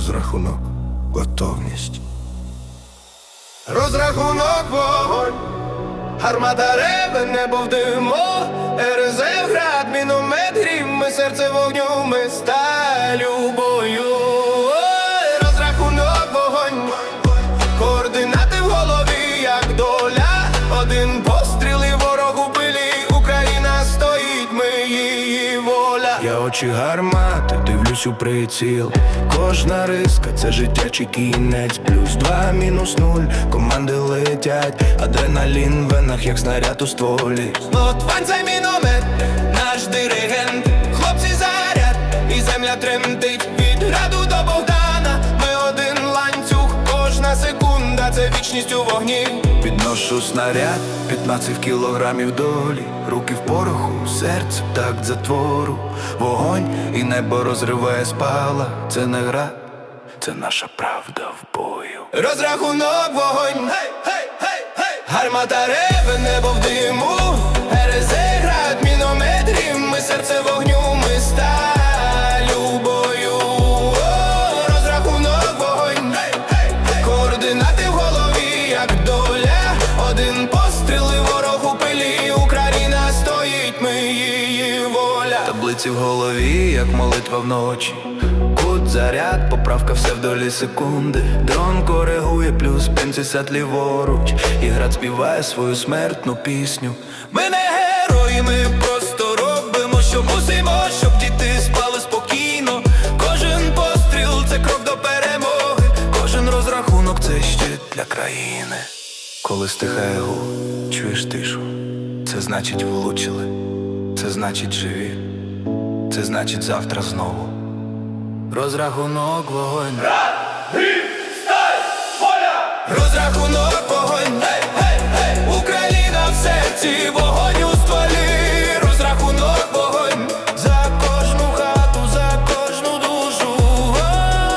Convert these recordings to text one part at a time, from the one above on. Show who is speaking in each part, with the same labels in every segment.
Speaker 1: розрахунок, готовність. Розрахунок вогонь, гармата реве, небо в димо, РЗ град, міномет грім, ми серце вогню, ми сталю бою. Розрахунок вогонь, координати в голові, як доля, один постріл очі гармати, дивлюсь у приціл. Кожна риска це життя чи кінець. Плюс два, мінус нуль, команди летять, адреналін в венах, як снаряд у стволі. Лотвань це міномет, наш диригент, хлопці заряд, і земля тремтить від граду до Богдана. Ми один ланцюг, кожна секунда, це вічність у вогні. Підношу снаряд, 15 кілограмів долі, руки в пороху, серце в такт затвору, вогонь і небо розриває спала. Це не гра, це наша правда в бою. Розрахунок вогонь, гей, гей, гей, гей. Гармата реве, небо в диму, РЗ град, міномет рім, ми серце вогню, ми сталь у бою. Розрахунок вогонь, гей, гей, гей. Координати Таблиці в голові, як молитва вночі. Кут, заряд, поправка все в долі секунди. Дрон коригує плюс 50 ліворуч. І град співає свою смертну пісню. Ми не герої, ми просто робимо, що мусимо, щоб діти спали спокійно. Кожен постріл це крок до перемоги. Кожен розрахунок це щит для країни. Коли стихає гул, чуєш тишу. Це значить влучили, це значить живі, це значить завтра знову. Розрахунок вогонь. Розрахунок вогонь. Гей, гей, гей. Україна в серці, вогонь у стволі. Розрахунок вогонь. За кожну хату, за кожну душу.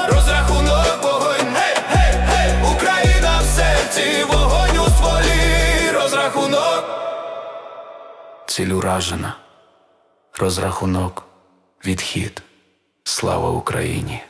Speaker 1: Розрахунок вогонь. Гей, гей, гей. Україна в серці, вогонь у стволі. Розрахунок. Ціль уражена. Розрахунок. Відхід. Слава Україні.